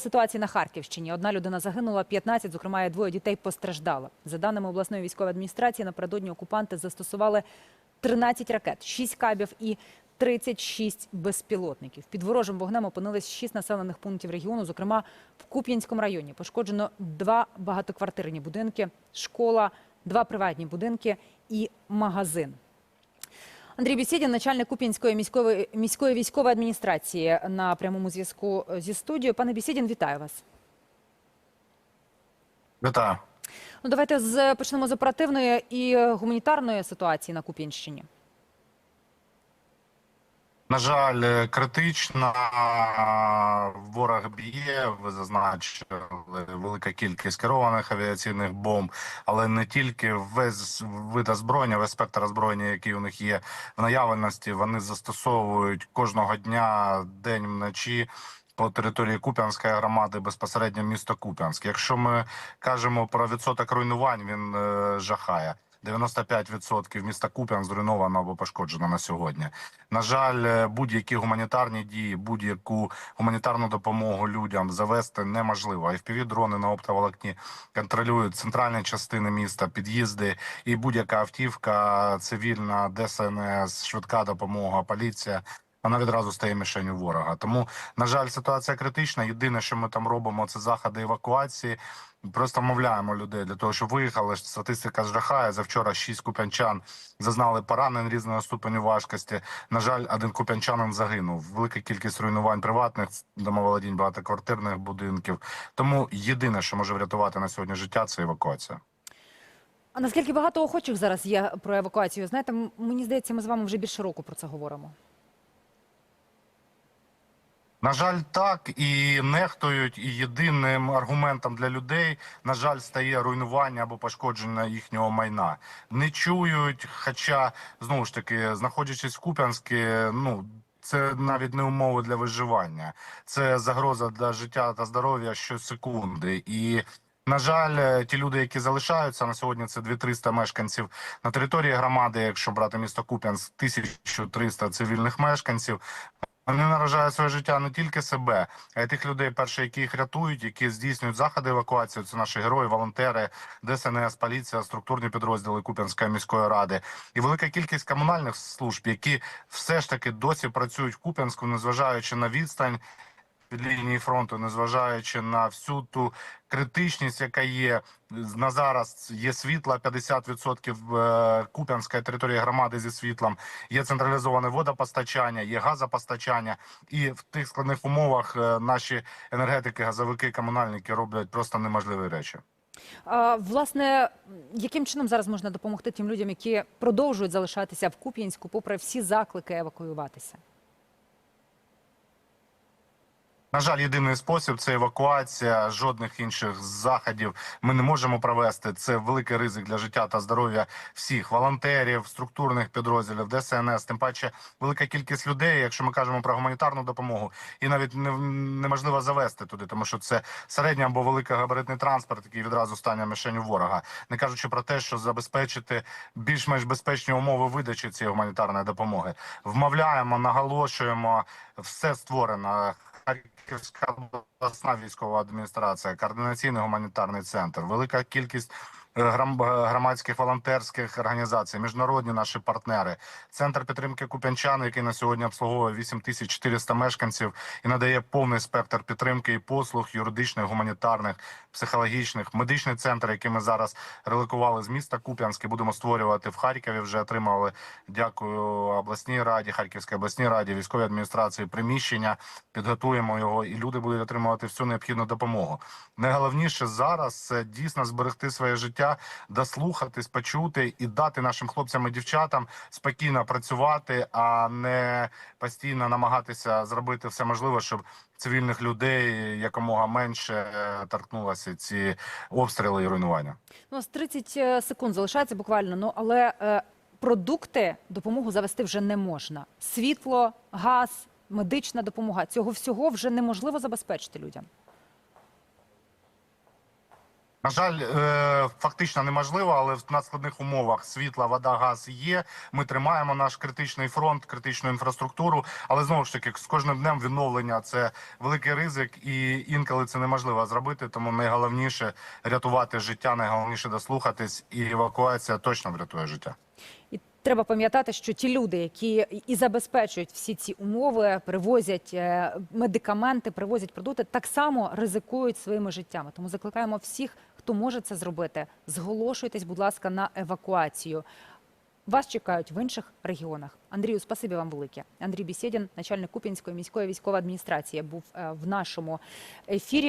Ситуації на Харківщині. Одна людина загинула, 15, зокрема, і двоє дітей постраждало. За даними обласної військової адміністрації, напередодні окупанти застосували 13 ракет, 6 кабів і 36 безпілотників. Під ворожим вогнем опинились 6 населених пунктів регіону, зокрема в Куп'янському районі. Пошкоджено два багатоквартирні будинки, школа, два приватні будинки і магазин. Андрій Бесідін, начальник Куп'янської міської, міської військової адміністрації на прямому зв'язку зі студією. Пане Бісідін, вітаю вас. Вітаю. Ну, давайте з, почнемо з оперативної і гуманітарної ситуації на Куп'янщині. На жаль, е, критично ворог б'є. Ви зазначили велика кількість керованих авіаційних бомб, але не тільки весь вид озброєння, весь спектр озброєння, який у них є в наявності. Вони застосовують кожного дня, день вночі. По території Куп'янської громади безпосередньо місто Куп'янськ. Якщо ми кажемо про відсоток руйнувань, він е, жахає. 95% міста Куп'ян зруйновано або пошкоджено на сьогодні. На жаль, е, будь-які гуманітарні дії, будь-яку гуманітарну допомогу людям завести неможливо. fpv дрони на оптоволокні контролюють центральні частини міста, під'їзди і будь-яка автівка, цивільна, ДСНС, швидка допомога, поліція. Вона відразу стає мішенью ворога. Тому, на жаль, ситуація критична. Єдине, що ми там робимо, це заходи евакуації. Просто вмовляємо людей для того, щоб виїхали. Статистика жахає. За вчора шість куп'янчан зазнали поранень різного ступеню важкості. На жаль, один куп'янчанин загинув. Велика кількість руйнувань приватних домоволодінь, багатоквартирних будинків. Тому єдине, що може врятувати на сьогодні життя, це евакуація. А наскільки багато охочих зараз є про евакуацію? Знаєте, мені здається, ми з вами вже більше року про це говоримо. На жаль, так і нехтують. І єдиним аргументом для людей, на жаль, стає руйнування або пошкодження їхнього майна. Не чують, хоча знову ж таки, знаходячись в Куп'янську, ну. Це навіть не умови для виживання, це загроза для життя та здоров'я щосекунди. І на жаль, ті люди, які залишаються на сьогодні, це 2-300 мешканців на території громади. Якщо брати місто Куп'янськ, 1300 цивільних мешканців. Вони наражають своє життя не тільки себе, а й тих людей, перше, які їх рятують, які здійснюють заходи евакуації. Це наші герої, волонтери, ДСНС, поліція, структурні підрозділи Куп'янської міської ради і велика кількість комунальних служб, які все ж таки досі працюють в Куп'янську, незважаючи на відстань від лінії фронту, незважаючи на всю ту критичність, яка є на зараз. Є світла 50% е, Куп'янської території громади зі світлом. Є централізоване водопостачання, є газопостачання, і в тих складних умовах е, наші енергетики, газовики, комунальники роблять просто неможливі речі. Власне, яким чином зараз можна допомогти тим людям, які продовжують залишатися в Куп'янську, попри всі заклики евакуюватися? На жаль, єдиний спосіб це евакуація. Жодних інших заходів ми не можемо провести. Це великий ризик для життя та здоров'я всіх волонтерів, структурних підрозділів, ДСНС. Тим паче, велика кількість людей. Якщо ми кажемо про гуманітарну допомогу, і навіть неможливо завести туди, тому що це середній або великогабаритний транспорт, який відразу стане мішенью ворога. Не кажучи про те, що забезпечити більш-менш безпечні умови видачі цієї гуманітарної допомоги. Вмовляємо, наголошуємо, все створено. Харківська обласна військова адміністрація, координаційний гуманітарний центр, велика кількість громадських волонтерських організацій, міжнародні наші партнери, центр підтримки Куп'янчан, який на сьогодні обслуговує 8400 мешканців і надає повний спектр підтримки і послуг юридичних, гуманітарних, психологічних, медичний центр, який ми зараз релокували з міста Куп'янське, будемо створювати в Харкові. Вже отримали. Дякую обласній раді, Харківській обласній раді, військовій адміністрації приміщення. Підготуємо його, і люди будуть отримувати всю необхідну допомогу. Найголовніше зараз це дійсно зберегти своє життя, дослухатись, почути і дати нашим хлопцям і дівчатам спокійно працювати, а не постійно намагатися зробити все можливе, щоб цивільних людей якомога менше е, торкнулося ці обстріли і руйнування. Ну, з 30 секунд залишається буквально. Ну але е, продукти допомогу завести вже не можна. Світло, газ, медична допомога цього всього вже неможливо забезпечити людям. На жаль, е, фактично неможливо, але в надскладних умовах світла, вода, газ є. Ми тримаємо наш критичний фронт, критичну інфраструктуру. Але знову ж таки, з кожним днем відновлення це великий ризик, і інколи це неможливо зробити. Тому найголовніше рятувати життя, найголовніше дослухатись, і евакуація точно врятує життя. І треба пам'ятати, що ті люди, які і забезпечують всі ці умови, привозять е, медикаменти, привозять продукти, так само ризикують своїми життями. Тому закликаємо всіх, хто може це зробити. Зголошуйтесь, будь ласка, на евакуацію. Вас чекають в інших регіонах. Андрію, спасибі вам велике. Андрій Бісєдін, начальник Куп'янської міської військової адміністрації, був е, в нашому ефірі.